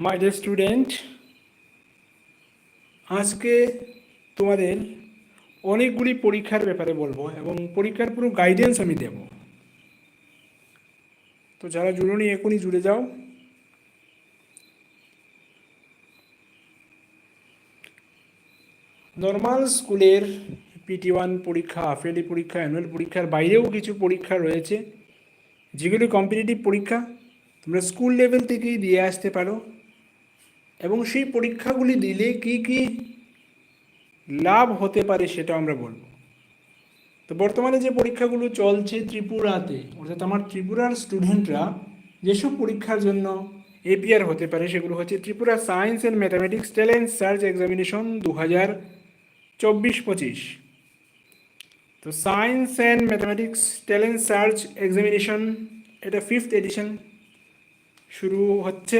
My dear student আজকে তোমাদের অনেকগুলি পরীক্ষার ব্যাপারে বলব এবং পরীক্ষার পুরো গাইডেন্স আমি দেব। তো যারা জুড়োনি, এখনই জুড়ে যাও। নর্মাল স্কুলের পিটি ওয়ান পরীক্ষা হাফেলি পরীক্ষা অ্যানুয়াল পরীক্ষার বাইরেও কিছু পরীক্ষা রয়েছে। যেগুলি কম্পিটিটিভ পরীক্ষা, তোমরা স্কুল লেভেল থেকেই দিয়ে আসতে পারো। এবং সেই পরীক্ষাগুলি দিলে কি কি লাভ হতে পারে সেটা আমরা বলব। তো বর্তমানে যে পরীক্ষাগুলো চলছে ত্রিপুরাতে, অর্থাৎ আমার ত্রিপুরার স্টুডেন্টরা যেসব পরীক্ষার জন্য এপিআর হতে পারে সেগুলো হচ্ছে Tripura science and mathematics talent search examination দু হাজার চব্বিশ পঁচিশ। তো science and mathematics talent search examination, এটা ফিফথ এডিশন শুরু হচ্ছে।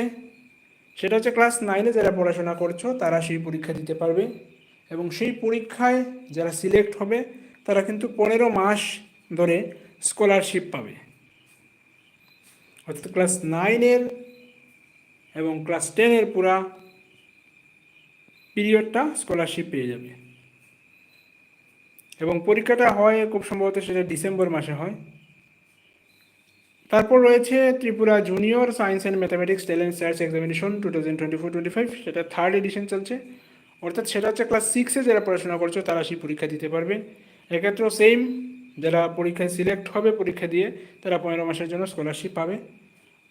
সেটা হচ্ছে ক্লাস নাইনে যারা পড়াশোনা করছ, তারা সেই পরীক্ষা দিতে পারবে। এবং সেই পরীক্ষায় যারা সিলেক্ট হবে, তারা কিন্তু পনেরো মাস ধরে স্কলারশিপ পাবে। অর্থাৎ ক্লাস নাইনের এবং ক্লাস টেনের পুরা পিরিয়ডটা স্কলারশিপ পেয়ে যাবে। এবং পরীক্ষাটা হয় খুব সম্ভবত সেটা ডিসেম্বর মাসে হয়। তারপর রয়েছে Tripura junior science and mathematics talent search examination two thousand twenty four twenty five সেটা থার্ড এডিশন চলছে। অর্থাৎ সেটা হচ্ছে ক্লাস সিক্সে যারা পড়াশোনা করছ, তারা সেই পরীক্ষা দিতে পারবে। এক্ষেত্রেও সেম যারা পরীক্ষায় সিলেক্ট হবে পরীক্ষা দিয়ে, তারা পনেরো মাসের জন্য স্কলারশিপ পাবে।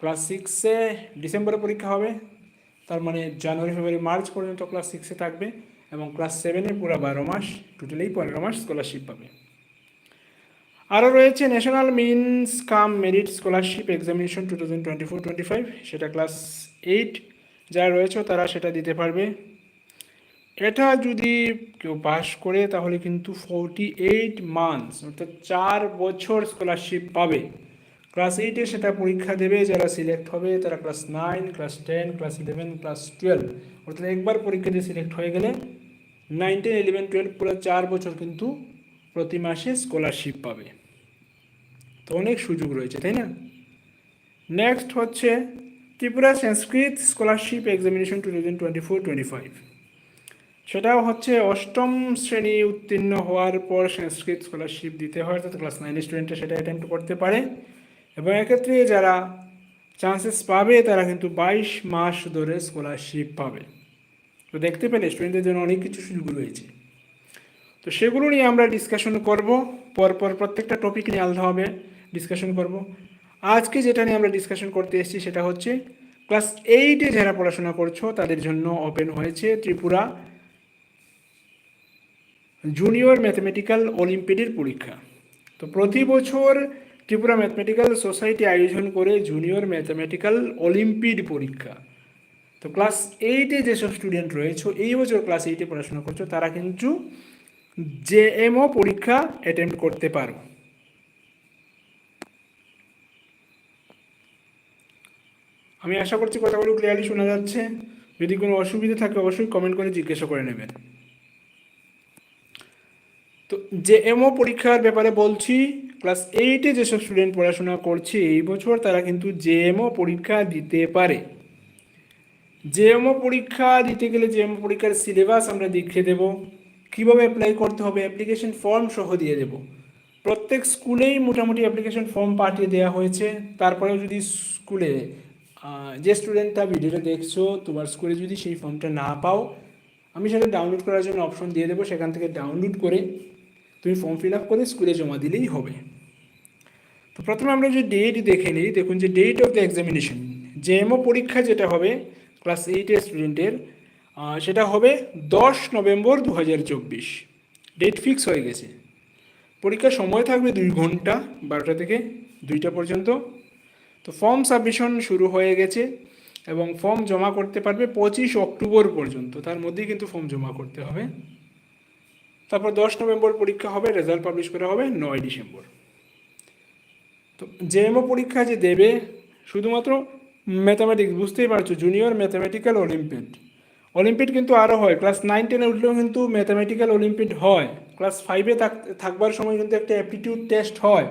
ক্লাস সিক্সে ডিসেম্বরে পরীক্ষা হবে, তার মানে জানুয়ারি, ফেব্রুয়ারি, মার্চ পর্যন্ত ক্লাস সিক্সে থাকবে এবং ক্লাস সেভেনে পুরো বারো মাস টোটালি পনেরো মাস স্কলারশিপ পাবে। আরও রয়েছে national means cum merit scholarship examination two thousand twenty four twenty five সেটা ক্লাস এইট যারা রয়েছে তারা সেটা দিতে পারবে। এটা যদি কেউ পাস করে, তাহলে কিন্তু ফোরটি এইট মান্থস অর্থাৎ চার বছর স্কলারশিপ পাবে। ক্লাস এইটে সেটা পরীক্ষা দেবে, যারা সিলেক্ট হবে, তারা class nine class ten class eleven class twelve অর্থাৎ একবার পরীক্ষা দিয়ে সিলেক্ট হয়ে গেলে নাইন টেন ইলেভেন টুয়েলভ পুরো চার বছর কিন্তু প্রতি মাসে স্কলারশিপ পাবে। তো অনেক সুযোগ রয়েছে, তাই না? নেক্সট হচ্ছে Tripura Sanskrit scholarship examination two thousand twenty four twenty five সেটাও হচ্ছে অষ্টম শ্রেণি উত্তীর্ণ হওয়ার পর সংস্কৃত স্কলারশিপ দিতে হয়, অর্থাৎ ক্লাস নাইনের স্টুডেন্টরা সেটা অ্যাটেম্প করতে পারে। এবং এক্ষেত্রে যারা চান্সেস পাবে, তারা কিন্তু বাইশ মাস ধরে স্কলারশিপ পাবে। তো দেখতে পেলে স্টুডেন্টদের জন্য অনেক কিছু সুযোগ রয়েছে। তো সেগুলো নিয়ে আমরা ডিসকাশন করব। পরপর প্রত্যেকটা টপিক নিয়ে আলাদাভাবে ডিসকাশন করব। আজকে যেটা নিয়ে আমরা ডিসকাশন করতে এসেছি সেটা হচ্ছে ক্লাস এইটে যারা পড়াশোনা করছ তাদের জন্য ওপেন হয়েছে ত্রিপুরা জুনিয়র ম্যাথমেটিক্যাল অলিম্পিয়াডের পরীক্ষা। তো প্রতি বছর ত্রিপুরা ম্যাথমেটিক্যাল সোসাইটি আয়োজন করে জুনিয়র ম্যাথমেটিক্যাল অলিম্পিয়াড পরীক্ষা। তো ক্লাস এইটে যেসব স্টুডেন্ট রয়েছে, এই বছর ক্লাস এইটে পড়াশোনা করছ, তারা কিন্তু জেএমও পরীক্ষা অ্যাটেম্প করতে পারো। আমি আশা করছি কথাগুলো ক্লিয়ারলি শোনা যাচ্ছে। যদি কোনো অসুবিধা থাকে অবশ্যই কমেন্ট করে জিজ্ঞাসা করে নেবেন তো জেএমও পরীক্ষার ব্যাপারে বলছি ক্লাস এইটে যেসব স্টুডেন্ট পড়াশোনা করছে, এই বছর তারা কিন্তু জেএমও পরীক্ষা দিতে পারে। জেএমও পরীক্ষা দিতে গেলে জেএমও পরীক্ষার সিলেবাস আমরা দেখিয়ে দেব। কীভাবে অ্যাপ্লাই করতে হবে অ্যাপ্লিকেশন ফর্ম সহ দিয়ে দেব। প্রত্যেক স্কুলেই মোটামুটি অ্যাপ্লিকেশন ফর্ম পাঠিয়ে দেওয়া হয়েছে। তারপরেও যদি স্কুলে যে স্টুডেন্টটা ভিডিওটা দেখছ, তোমার স্কুলে যদি সেই ফর্মটা না পাও, আমি সেটা ডাউনলোড করার জন্য অপশন দিয়ে দেবো, সেখান থেকে ডাউনলোড করে তুমি ফর্ম ফিল আপ করে স্কুলে জমা দিলেই হবে। তো প্রথমে আমরা যে ডেট দেখে নিই, দেখুন যে date of the examination JMO পরীক্ষা যেটা হবে ক্লাস এইটের স্টুডেন্টের সেটা হবে দশ নভেম্বর দু হাজার চব্বিশ। ডেট ফিক্স হয়ে গেছে। পরীক্ষার সময় থাকবে দুই ঘণ্টা, বারোটা থেকে দুইটা পর্যন্ত। তো ফর্ম সাবমিশন শুরু হয়ে গেছে এবং ফর্ম জমা করতে পারবে পঁচিশ অক্টোবর পর্যন্ত। তার মধ্যেই কিন্তু ফর্ম জমা করতে হবে। তারপর দশ নভেম্বর পরীক্ষা হবে রেজাল্ট পাবলিশ করা হবে নয় ডিসেম্বর। তো জেএমও পরীক্ষা যে দেবে, শুধুমাত্র ম্যাথামেটিক্স বুঝতেই পারছ জুনিয়র ম্যাথামেটিক্যাল অলিম্পিয়াড অলিম্পিয়াড কিন্তু আরও হয় ক্লাস নাইন টেনে উঠলেও কিন্তু ম্যাথামেটিক্যাল অলিম্পিয়াড হয়। ক্লাস ফাইভে থাকবার সময় কিন্তু একটা অ্যাপটিটিউড টেস্ট হয়।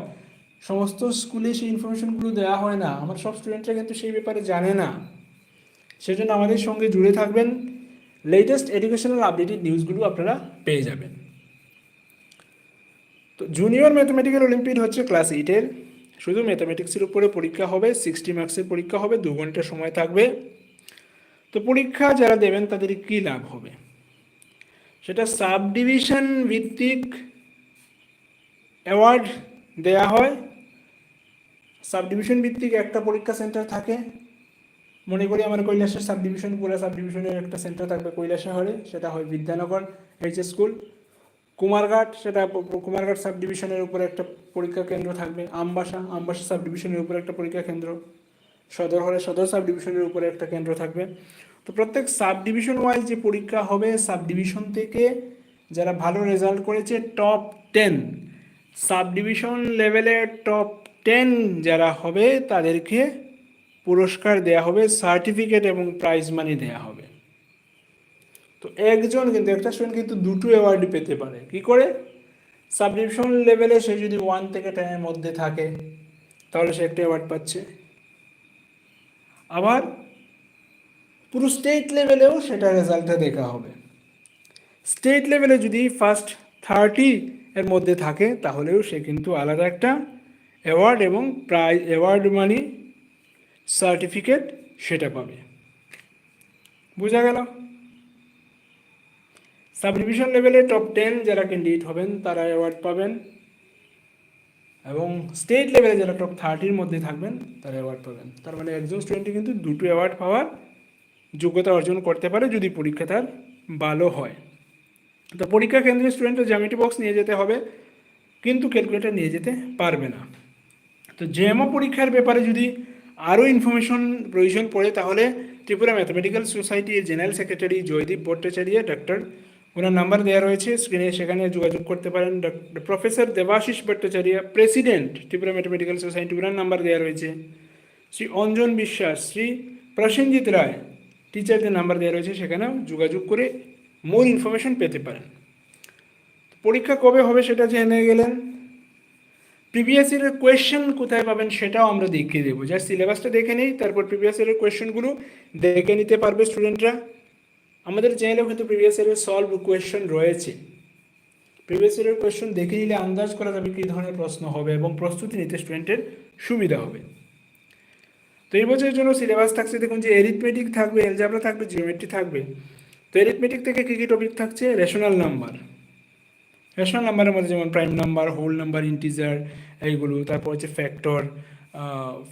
সমস্ত স্কুলে সেই ইনফরমেশনগুলো দেওয়া হয় না। আমার সব স্টুডেন্টরা কিন্তু সেই ব্যাপারে জানে না। সেজন্য আমাদের সঙ্গে জুড়ে থাকবেন। লেটেস্ট এডুকেশনাল আপডেটেড নিউজগুলো আপনারা পেয়ে যাবেন। তো জুনিয়র ম্যাথমেটিক্যাল অলিম্পিয়াড হচ্ছে ক্লাস এইটের শুধু ম্যাথামেটিক্সের উপরে পরীক্ষা হবে সিক্সটি মার্কসের পরীক্ষা হবে, দু ঘণ্টা সময় থাকবে। তো পরীক্ষা যারা দেবেন তাদের কী লাভ হবে? সেটা সাব ডিভিশন ভিত্তিক অ্যাওয়ার্ড দেয়া হয়। সাব ডিভিশন ভিত্তিক একটা পরীক্ষা সেন্টার থাকে। মনে করি আমার কৈলাসের সাব ডিভিশন পুরো সাব ডিভিশনের একটা সেন্টার থাকবে কৈলাস শহরে, সেটা হয় বিদ্যানগর এইচ স্কুল কুমারঘাট, সেটা কুমারঘাট সাব ডিভিশনের উপরে একটা পরীক্ষা কেন্দ্র থাকবে। আমবাসা আমবাসা সাব ডিভিশনের উপরে একটা পরীক্ষা কেন্দ্র। সদর হলে সদর সাব ডিভিশনের উপরে একটা কেন্দ্র থাকবে। তো প্রত্যেক সাব ডিভিশন ওয়াইজ যে পরীক্ষা হবে সাব ডিভিশন থেকে যারা ভালো রেজাল্ট করেছে টপ টেন সাব ডিভিশন লেভেলের টপ টেন যারা হবে, তাদেরকে পুরস্কার দেয়া হবে সার্টিফিকেট এবং প্রাইজ মানি দেয়া হবে। তো একজন কিন্তু, একটা স্টুডেন্ট কিন্তু দুটো অ্যাওয়ার্ড পেতে পারে। কি করে? সাব ডিভিশন লেভেলে সে যদি ওয়ান থেকে টেনের মধ্যে থাকে, তাহলে সে একটা অ্যাওয়ার্ড পাচ্ছে। আবার পুরো স্টেট লেভেলেও সেটা রেজাল্টটা দেখা হবে। স্টেট লেভেলে যদি ফার্স্ট থার্টি এর মধ্যে থাকে, তাহলেও সে কিন্তু আলাদা একটা অ্যাওয়ার্ড এবং প্রাইজ, অ্যাওয়ার্ড মানি সার্টিফিকেট সেটা পাবে। বোঝা গেল? সাব ডিভিশন লেভেলে টপ টেন যারা ক্যান্ডিডেট হবেন, তারা অ্যাওয়ার্ড পাবেন। এবং স্টেট লেভেলে যারা টপ থার্টির মধ্যে থাকবেন, তারা অ্যাওয়ার্ড পাবেন। তার মানে একজন স্টুডেন্টই কিন্তু দুটো অ্যাওয়ার্ড পাওয়ার যোগ্যতা অর্জন করতে পারে যদি পরীক্ষা তার ভালো হয়। তো পরীক্ষা কেন্দ্রে স্টুডেন্টের জ্যামিটি বক্স নিয়ে যেতে হবে, কিন্তু ক্যালকুলেটর নিয়ে যেতে পারবে না। তো জেএমও পরীক্ষার ব্যাপারে যদি আরও ইনফরমেশন প্রয়োজন পড়ে, তাহলে ত্রিপুরা ম্যাথমেটিক্যাল সোসাইটির general secretary Joydeep Bhattacharya doctor ওনার নাম্বার দেওয়া রয়েছে স্ক্রিনে সেখানে যোগাযোগ করতে পারেন। Doctor professor Debashis Bhattacharya president Tripura mathematical society ওনার নাম্বার দেওয়া রয়েছে। শ্রী অঞ্জন বিশ্বাস, শ্রী প্রসেনজিৎ রায় টিচারদের নাম্বার দেওয়া রয়েছে, সেখানেও যোগাযোগ করে মোর ইনফরমেশন পেতে পারেন। পরীক্ষা কবে হবে সেটা জেনে গেলেন। প্রিভিয়াস ইয়ারের কোয়েশ্চেন কোথায় পাবেন সেটাও আমরা দেখিয়ে দেবো। যা সিলেবাসটা দেখে নেই, তারপর প্রিভিয়াস ইয়ারের কোয়েশ্চেনগুলো দেখে নিতে পারবে স্টুডেন্টরা আমাদের চ্যানেলেও কিন্তু প্রিভিয়াস ইয়ারের সলভ কোয়েশ্চেন রয়েছে। প্রিভিয়াস ইয়ারের কোয়েশ্চেন দেখে নিলে আন্দাজ করা যাবে কী ধরনের প্রশ্ন হবে এবং প্রস্তুতি নিতে স্টুডেন্টের সুবিধা হবে। তো এই বছরের জন্য সিলেবাস থাকছে, দেখুন যে এরিথমেটিক থাকবে এলজাবরা থাকবে জিওমেট্রি থাকবে। তো এরিথমেটিক থেকে কী কী টপিক থাকছে? রেশনাল নাম্বার রেশনাল নাম্বারের মধ্যে যেমন prime number whole number integer এইগুলো। তারপর হচ্ছে factor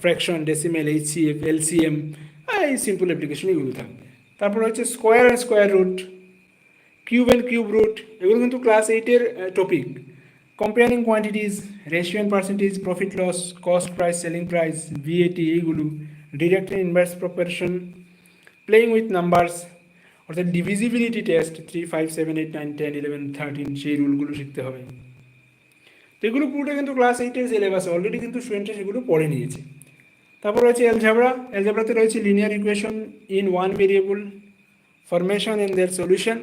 fraction decimal HCF LCM এই সিম্পল অ্যাপ্লিকেশন এগুলো থাকবে। তারপর হচ্ছে square and square root cube and cube root এগুলো কিন্তু ক্লাস এইটের topic comparing quantities ratio and percentage profit loss cost price selling price VAT এইগুলো। Direct inverse proportion playing with numbers অর্থাৎ divisibility test three five seven eight nine ten eleven thirteen সেই রুলগুলো শিখতে হবে। তো এগুলো পুরোটা কিন্তু ক্লাস এইটের সিলেবাসে অলরেডি কিন্তু স্টুডেন্টরা সেগুলো পড়ে নিয়েছে। তারপর রয়েছে এলজাবরা এলজাবরাতে রয়েছে linear equation in one variable formation and their solution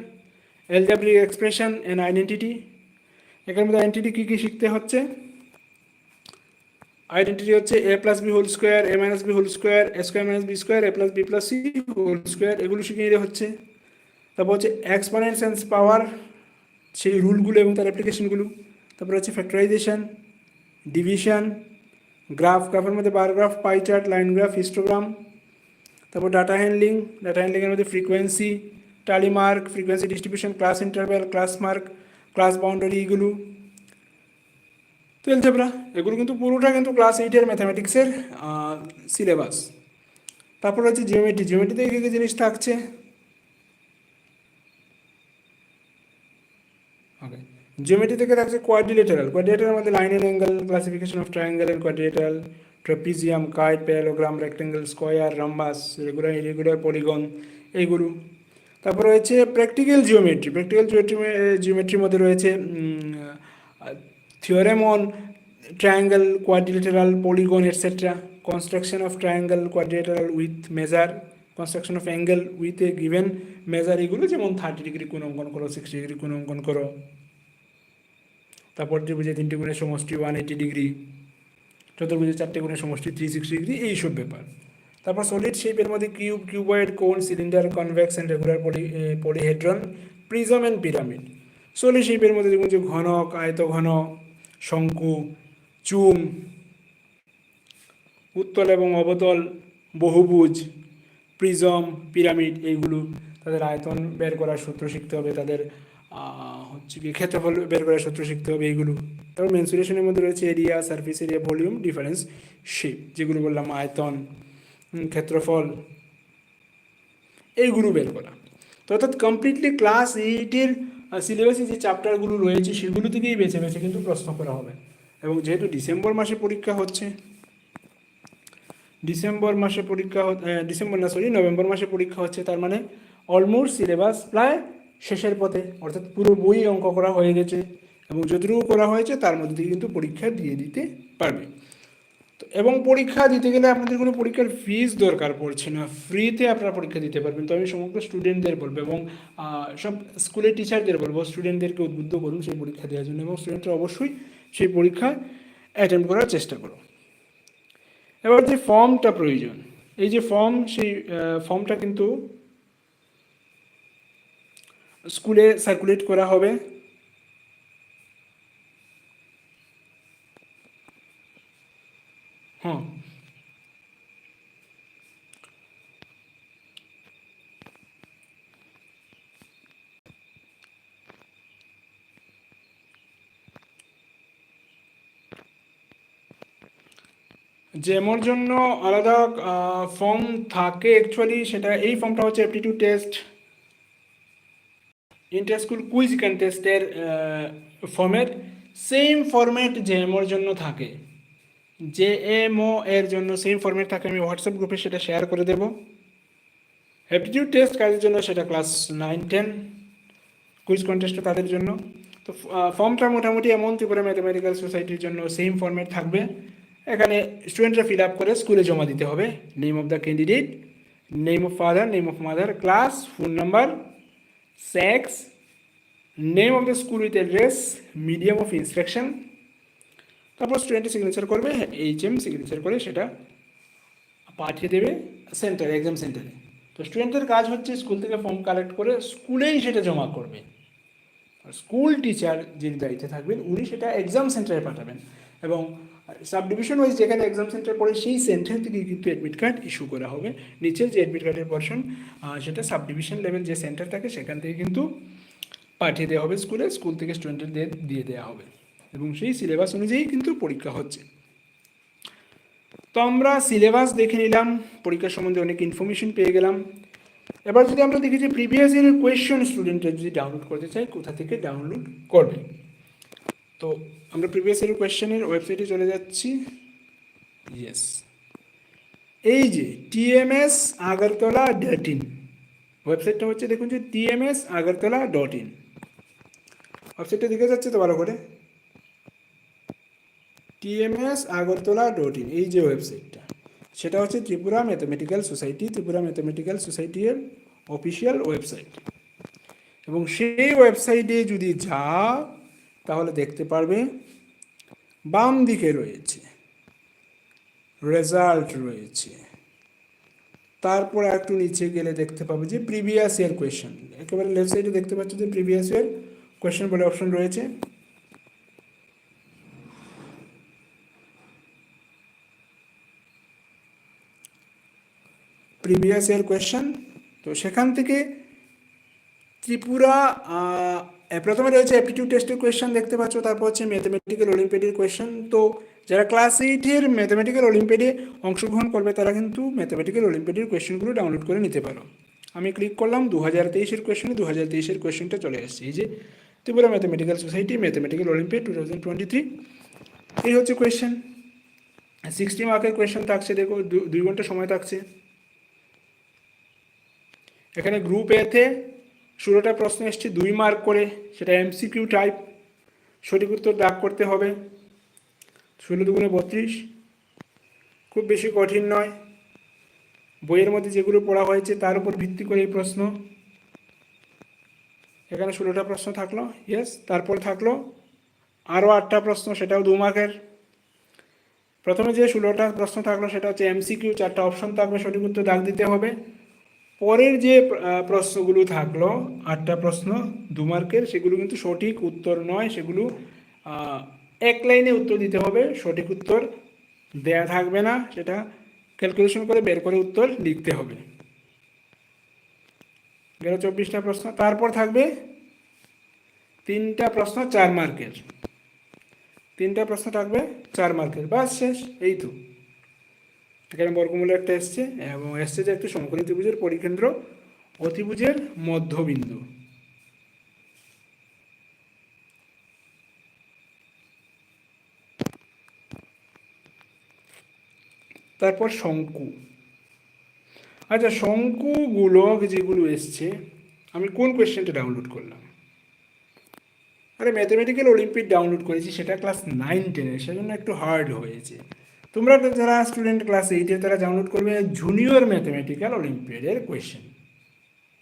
algebraic expression and identity এখানের মধ্যে আইডেন্টিটি কী কী শিখতে হচ্ছে? আইডেন্টিটি হচ্ছে A plus B whole square A minus B whole square A square minus B square A plus B plus C whole square এগুলো শিখে নিতে হচ্ছে। তারপর হচ্ছে এক্সপোনেন্টস অ্যান্ড পাওয়ার সেই রুলগুলো এবং তার অ্যাপ্লিকেশনগুলো তারপর হচ্ছে ফ্যাক্টরাইজেশন ডিভিশন গ্রাফ গ্রাফের মধ্যে bar graph pie chart line graph histogram তারপর ডাটা হ্যান্ডলিং ডাটা হ্যান্ডলিংয়ের মধ্যে frequency tally mark frequency distribution class interval class mark class boundary এগুলো। তো এলজেব্রা এগুলো কিন্তু পুরোটা কিন্তু ক্লাস এইটের ম্যাথামেটিক্সের সিলেবাস তারপর হচ্ছে জিওমেট্রি জিওমেট্রিতে কী কী জিনিস থাকছে ওকে জিওমেট্রি থেকে থাকছে কোয়াড্রিলেটারাল কোয়াড্রিলেটারের মধ্যে line and angle classification of triangle and quadrilateral trapezium kite parallelogram rectangle square rhombus regular irregular polygon এইগুলো। তারপর রয়েছে প্র্যাকটিক্যাল জিওমেট্রি প্র্যাকটিক্যাল জিওমেট্রি জিওমেট্রির মধ্যে রয়েছে theorem on triangle quadrilateral polygon etcetera construction of triangle quadrilateral with measure construction of angle with a given measure এগুলো যেমন thirty degree কোণ অঙ্কন করো সিক্সটি ডিগ্রি কোণ অঙ্কন করো। তারপর ত্রিভুজে তিনটি গুণের সমষ্টি ওয়ান এইটি ডিগ্রি চতুর্ভুজে চারটে গুণের সমষ্টি থ্রি সিক্সটি ডিগ্রি এইসব ব্যাপার। তারপর সলিড শেপের মধ্যে cube cuboid cone cylinder convex and regular poly polyhedron prism and pyramid solid শেপের মধ্যে দেখুন যে ঘনক আয়তঘন, শঙ্কু, চুম, উত্তল এবং অবতল, বহুভুজ প্রিজম পিরামিড এইগুলো তাদের আয়তন বের করার সূত্র শিখতে হবে, তাদের হচ্ছে কি ক্ষেত্রফল বের করার সূত্র শিখতে হবে এইগুলো। তারপর মেনসুরেশনের মধ্যে রয়েছে area surface area volume difference shape যেগুলো বললাম, আয়তন ক্ষেত্রফল, এইগুলো বের করা। তো অর্থাৎ কমপ্লিটলি ক্লাস এইটের সিলেবাসে যে চ্যাপ্টারগুলো রয়েছে, সেগুলো থেকেই বেছে বেছে কিন্তু প্রশ্ন করা হবে। এবং যেহেতু ডিসেম্বর মাসে পরীক্ষা হচ্ছে, ডিসেম্বর মাসে পরীক্ষা ডিসেম্বর না সরি নভেম্বর মাসে পরীক্ষা হচ্ছে, তার মানে অলমোস্ট সিলেবাস প্রায় শেষের পথে, অর্থাৎ পুরো বই অঙ্ক করা হয়ে গেছে এবং যতটুকু করা হয়েছে তার মধ্যে দিয়ে কিন্তু পরীক্ষা দিয়ে দিতে পারবে। তো এবং পরীক্ষা দিতে গেলে আপনাদের কোনো পরীক্ষার ফিস দরকার পড়ছে না। ফ্রিতে আপনারা পরীক্ষা দিতে পারবেন। তো আমি সমগ্র স্টুডেন্টদের বলব এবং সব স্কুলের টিচারদের বলব স্টুডেন্টদেরকে উদ্বুদ্ধ করুন সেই পরীক্ষা দেওয়ার জন্য এবং স্টুডেন্টরা অবশ্যই সেই পরীক্ষা অ্যাটেম্প করার চেষ্টা করুন। এবার যে ফর্মটা প্রয়োজন, এই যে ফর্ম সেই ফর্মটা কিন্তু স্কুলে সার্কুলেট করা হবে। হ্যাঁ যেমন জন্য আলাদা ফর্ম থাকে অ্যাকচুয়ালি সেটা, এই ফর্মটা হচ্ছে aptitude test inter school quiz কন্টেস্টের format same format জেএমওর জন্য থাকে। জে এম ও এর জন্য সেম ফরম্যাট থাকে, আমি হোয়াটসঅ্যাপ গ্রুপে সেটা শেয়ার করে দেবো। অ্যাপটিটিউড টেস্ট কাজের জন্য সেটা class nine ten quiz contest তাদের জন্য। তো ফর্মটা মোটামুটি এমন, ত্রিপুরা ম্যাথমেটিক্যাল সোসাইটির জন্য সেম ফরম্যাট থাকবে। এখানে স্টুডেন্টরা ফিল আপ করে স্কুলে জমা দিতে হবে। Name of the candidate name of father name of mother class phone number sex name of the school with address medium of instruction তারপর স্টুডেন্টের সিগনেচার করবে এইচ এম সিগনেচার করে সেটা পাঠিয়ে দেবে সেন্টারে এক্সাম সেন্টারে তো স্টুডেন্টের কাজ হচ্ছে স্কুল থেকে ফর্ম কালেক্ট করে স্কুলেই সেটা জমা করবে। স্কুল টিচার যিনি দায়িত্বে থাকবেন, উনি সেটা এক্সাম সেন্টারে পাঠাবেন। এবং সাব ডিভিশন ওয়াইজ যেখানে এক্সাম সেন্টার পড়ে সেই সেন্টার থেকে কিন্তু অ্যাডমিট কার্ড ইস্যু করা হবে। নিচের যে অ্যাডমিট কার্ডের পর্শন সেটা সাব ডিভিশন লেভেল যে সেন্টার থাকে সেখান থেকে কিন্তু পাঠিয়ে দেওয়া হবে স্কুলে স্কুল থেকে স্টুডেন্টদের দিয়ে দেওয়া হবে। এবং সেই সিলেবাস অনুযায়ী কিন্তু পরীক্ষা হচ্ছে। তো আমরা সিলেবাস দেখে নিলাম পরীক্ষার সম্বন্ধে অনেক ইনফরমেশন পেয়ে গেলাম। এবার যদি আমরা দেখি যে প্রিভিয়াস ইয়ারের কোয়েশ্চেন স্টুডেন্টরা যদি ডাউনলোড করতে চায়, কোথা থেকে ডাউনলোড করবে? তো আমরা প্রিভিয়াস ইয়ারের কোয়েশ্চেনের ওয়েবসাইটে চলে যাচ্ছি। ইয়েস এই যে টিএমএস আগরতলা ডট ইন ওয়েবসাইটটা হচ্ছে দেখুন যে টিএমএস আগরতলা ডট ইন ওয়েবসাইটটা দেখে যাচ্ছে তো ভালো করে? টিএমএস আগরতলা ডট ইন এই যে ওয়েবসাইটটা সেটা হচ্ছে Tripura mathematical society Tripura mathematical সোসাইটির অফিসিয়াল ওয়েবসাইট এবং সেই ওয়েবসাইটে যদি যা তাহলে দেখতে পারবে বাম দিকে রয়েছে রেজাল্ট রয়েছে। তারপর একটু নিচে গেলে দেখতে পাবে যে প্রিভিয়াস ইয়ার কোয়েশ্চেন একেবারে লেফট সাইডে দেখতে পাচ্ছ যে প্রিভিয়াস ইয়ার কোয়েশ্চেন বলে অপশন রয়েছে। প্রিভিয়াস ইয়ার কোয়েশ্চেন তো সেখান থেকে ত্রিপুরা প্রথমে রয়েছে অ্যাপটিটিউড টেস্টের কোয়েশ্চেন দেখতে পাচ্ছ, তারপর হচ্ছে ম্যাথমেটিক্যাল অলিম্পিয়াডের কোয়েশ্চেন তো যারা ক্লাস এইটের ম্যাথমেটিক্যাল অলিম্পিয়াডে অংশগ্রহণ করবে, তারা কিন্তু ম্যাথমেটিক্যাল অলিম্পিয়াডের কোয়েশ্চেনগুলো ডাউনলোড করে নিতে পারো। আমি ক্লিক করলাম দু হাজার তেইশের কোয়েশ্চেনে দু হাজার তেইশের কোয়েশ্চেনটা চলে আসছে। এই যে Tripura mathematical society mathematical olympiad two thousand twenty three এই হচ্ছে কোয়েশ্চেন সিক্সটি মার্কের কোয়েশ্চেন থাকছে, দেখো দুই ঘণ্টা সময় থাকছে। এখানে গ্রুপ এতে ষোলোটা প্রশ্ন এসছে, দুই মার্ক করে, সেটা এমসিকিউ টাইপ সঠিক উত্তর দাগ করতে হবে। ষোলো দুগুণে বত্রিশ, খুব বেশি কঠিন নয়। বইয়ের মধ্যে যেগুলো পড়া হয়েছে, তার উপর ভিত্তি করে এই প্রশ্ন। এখানে ষোলোটা প্রশ্ন থাকল ইয়েস তারপর থাকল, আরও আটটা প্রশ্ন, সেটাও দু মার্কের প্রথমে যে ষোলোটা প্রশ্ন থাকল, সেটা হচ্ছে এমসিকিউ চারটা অপশন থাকবে, সঠিক উত্তর দাগ দিতে হবে। পরের যে প্রশ্নগুলো থাকল, আটটা প্রশ্ন, দু মার্কের, সেগুলো কিন্তু সঠিক উত্তর নয়, সেগুলো এক লাইনে উত্তর দিতে হবে, সঠিক উত্তর দেয়া থাকবে না, সেটা ক্যালকুলেশন করে বের করে উত্তর লিখতে হবে। গেল চব্বিশটা প্রশ্ন, তারপর থাকবে তিনটা প্রশ্ন চার মার্কের। তিনটা প্রশ্ন থাকবে চার মার্কের, বাস শেষ, এই তো। এখানে বর্গমূল একটা এসছে, এবং এসছে যে একটি সমকোণী ত্রিভুজের পরিকেন্দ্র অতিভুজের মধ্যবিন্দু। তারপর শঙ্কু। আচ্ছা শঙ্কুগুলো যেগুলো এসছে, আমি কোন কোয়েশ্চেনটা ডাউনলোড করলাম? আরে ম্যাথমেটিক্যাল অলিম্পিক ডাউনলোড করেছি, সেটা ক্লাস নাইন টেনের সেজন্য একটু হার্ড হয়েছে। তোমরা যারা স্টুডেন্ট ক্লাস এইটে তারা ডাউনলোড করবে জুনিয়র ম্যাথমেটিক্যাল অলিম্পিয়াডের কোয়েশ্চেন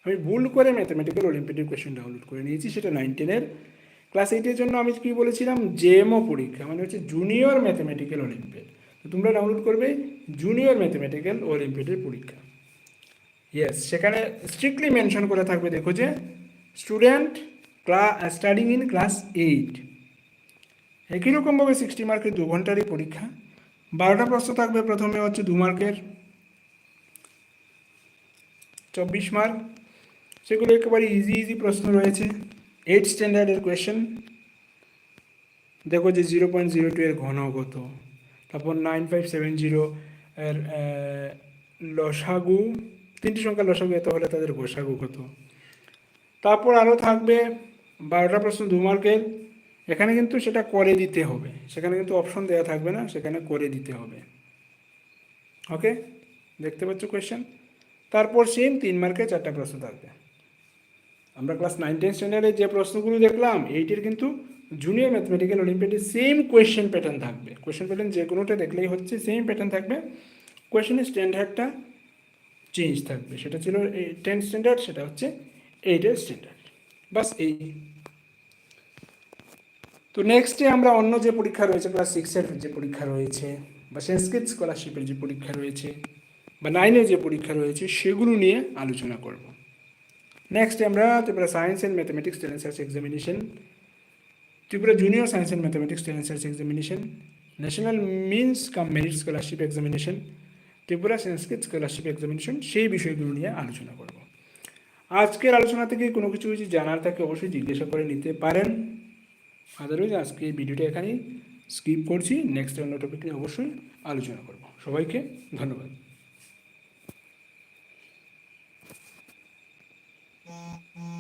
আমি ভুল করে ম্যাথমেটিক্যাল অলিম্পিয়াডের কোয়েশ্চেন ডাউনলোড করে নিয়েছি, সেটা নাইন টেনের ক্লাস এইটের জন্য আমি কী বলেছিলাম? জেএমও পরীক্ষা মানে হচ্ছে জুনিয়র ম্যাথমেটিক্যাল অলিম্পিয়াড তো তোমরা ডাউনলোড করবে জুনিয়র ম্যাথমেটিক্যাল অলিম্পিয়াডের পরীক্ষা। ইয়েস সেখানে স্ট্রিক্টলি মেনশন করে থাকবে, দেখো যে স্টুডেন্ট ক্লা স্টাডিং ইন ক্লাস এইট একই রকমভাবে সিক্সটি মার্কের দু ঘন্টারই পরীক্ষা। বারোটা প্রশ্ন থাকবে, প্রথমে হচ্ছে দু মার্কের। চব্বিশ মার্ক, সেগুলো একেবারে ইজি ইজি প্রশ্ন রয়েছে। এইট স্ট্যান্ডার্ডের কোয়েশ্চেন দেখো যে জিরো পয়েন্ট জিরো টু এর ঘন কত। তারপর নাইন ফাইভ সেভেন জিরো এর লসাগু। তিনটি সংখ্যা লসাগু এত হলে তাদের গোসাগু কত। তারপর আরও থাকবে বারোটা প্রশ্ন দু মার্কের। এখানে কিন্তু সেটা করে দিতে হবে। সেখানে কিন্তু অপশন দেওয়া থাকবে না, সেখানে করে দিতে হবে। ওকে দেখতে পাচ্ছ কোয়েশ্চেন তারপর সেম তিন মার্কে চারটা প্রশ্ন থাকবে। আমরা ক্লাস নাইন টেন স্ট্যান্ডার্ডে যে প্রশ্নগুলো দেখলাম, এইটির কিন্তু জুনিয়র ম্যাথমেটিক্যাল অলিম্পিয়াডে সেম কোয়েশ্চেন প্যাটার্ন থাকবে। কোয়েশ্চেন প্যাটার্ন যে কোনোটা দেখলেই হচ্ছে সেম প্যাটার্ন থাকবে। কোয়েশ্চেনের স্ট্যান্ডার্ডটা চেঞ্জ থাকবে। সেটা ছিল টেন স্ট্যান্ডার্ড সেটা হচ্ছে এইটের স্ট্যান্ডার্ড বাস এই। তো নেক্সটে আমরা অন্য যে পরীক্ষা রয়েছে ক্লাস সিক্সের যে পরীক্ষা রয়েছে, বা সংস্কৃত স্কলারশিপের যে পরীক্ষা রয়েছে, বা নাইনের যে পরীক্ষা রয়েছে, সেগুলো নিয়ে আলোচনা করব। নেক্সট আমরা Tripura science and mathematics talent search examination Tripura junior science and mathematics talent search examination national means cum merit scholarship examination Tripura Sanskrit scholarship examination সেই বিষয়গুলো নিয়ে আলোচনা করব। আজকের আলোচনা থেকে কোনো কিছু কিছু জানার থাকে, অবশ্যই জিজ্ঞাসা করে নিতে পারেন। আদারওয়াইজ আজকে ভিডিওটা এখানেই স্কিপ করছি। নেক্সট অন্য টপিক নিয়ে অবশ্যই আলোচনা করব। সবাইকে ধন্যবাদ। Mm-hmm.